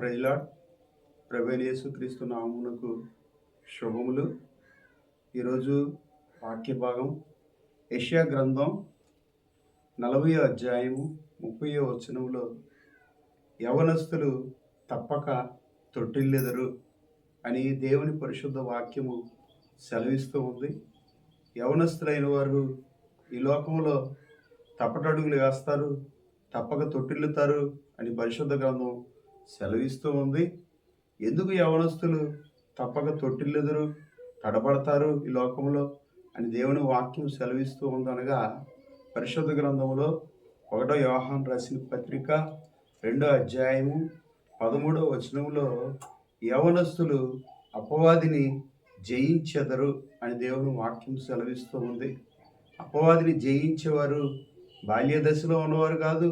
ప్రజలాడ్ ప్రభేనేసు క్రీస్తు నామునకు శుభములు. ఈరోజు వాక్య భాగం ఏషియా గ్రంథం నలభై అధ్యాయము ముప్పై వచనంలో యవనస్తులు తప్పక తొట్టిల్లెదరు అని దేవుని పరిశుద్ధ వాక్యము సెలవిస్తూ ఉంది. యవనస్తులైన వారు ఈ లోకంలో తప్పటడుగులు వేస్తారు తప్పక తొట్టిల్లుతారు అని పరిశుద్ధ గ్రంథం సెలవిస్తూ ఉంది. ఎందుకు యవనస్తులు తప్పక తొట్టిల్లెదురు తడబడతారు ఈ లోకంలో అని దేవుని వాక్యం సెలవిస్తూ ఉందనగా పరిశుద్ధ గ్రంథంలో ఒకటో వ్యవహాన్ రాసిన పత్రిక రెండో అధ్యాయము పదమూడో వచనంలో యవనస్తులు అపవాదిని జయించెదరు అని దేవుని వాక్యం సెలవిస్తూ ఉంది. అపవాదిని జయించేవారు బాల్య దశలో ఉన్నవారు కాదు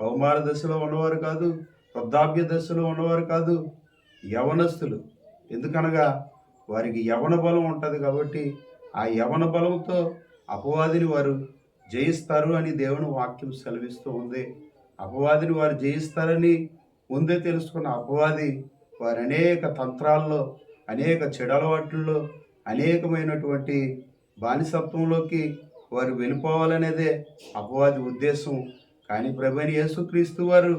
కౌమార దశలో ఉన్నవారు కాదు వృద్ధాప్య దశలో ఉన్నవారు కాదు యవనస్తులు. ఎందుకనగా వారికి యవన బలం ఉంటుంది కాబట్టి ఆ యవన బలంతో అపవాదిని వారు జయిస్తారు అని దేవుని వాక్యం సెలవిస్తూ ఉంది. అపవాదిని వారు జయిస్తారని ముందే తెలుసుకున్న అపవాది వారు అనేక తంత్రాల్లో అనేక చెడలవాట్లలో అనేకమైనటువంటి బానిసత్వంలోకి వారు వెళ్ళిపోవాలనేదే అపవాది ఉద్దేశం. కానీ ప్రభుని యేసుక్రీస్తు వారు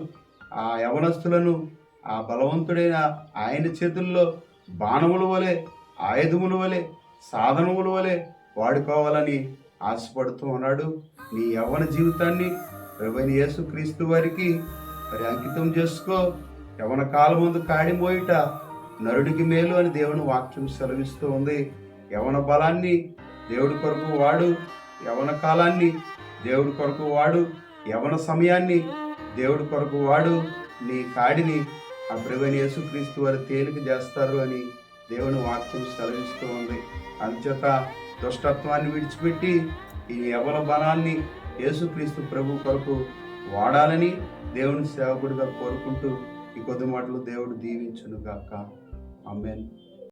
ఆ యవనస్తులను ఆ బలవంతుడైన ఆయన చేతుల్లో బాణముల వలె ఆయుధముల వలె సాధనముల వలె వాడుకోవాలని ఆశపడుతూ ఉన్నాడు. నీ యవ్వన జీవితాన్ని ప్రభుని యేసుక్రీస్తు వారికి మరి అంకితం చేసుకో. యవన కాలం ముందు కాడిమోయిట నరుడికి మేలు అని దేవుని వాక్యం సెలవిస్తూ ఉంది. యవన బలాన్ని దేవుడి కొరకు వాడు. యవన కాలాన్ని దేవుడి కొరకు వాడు. యవన సమయాన్ని దేవుడి కొరకు వాడు నీ కాడిని ఆ ప్రభుని యేసుక్రీస్తు వారు తేలిక చేస్తారు అని దేవుని వాక్యం సెలవిస్తూ ఉంది. అంచేత దుష్టత్వాన్ని విడిచిపెట్టి ఈ యవల బలాన్ని యేసుక్రీస్తు ప్రభు కొరకు వాడాలని దేవుని సేవకుడిగా కోరుకుంటూ ఈ కొద్ది మాటలు దేవుడు దీవించును గాక ఆమెన్.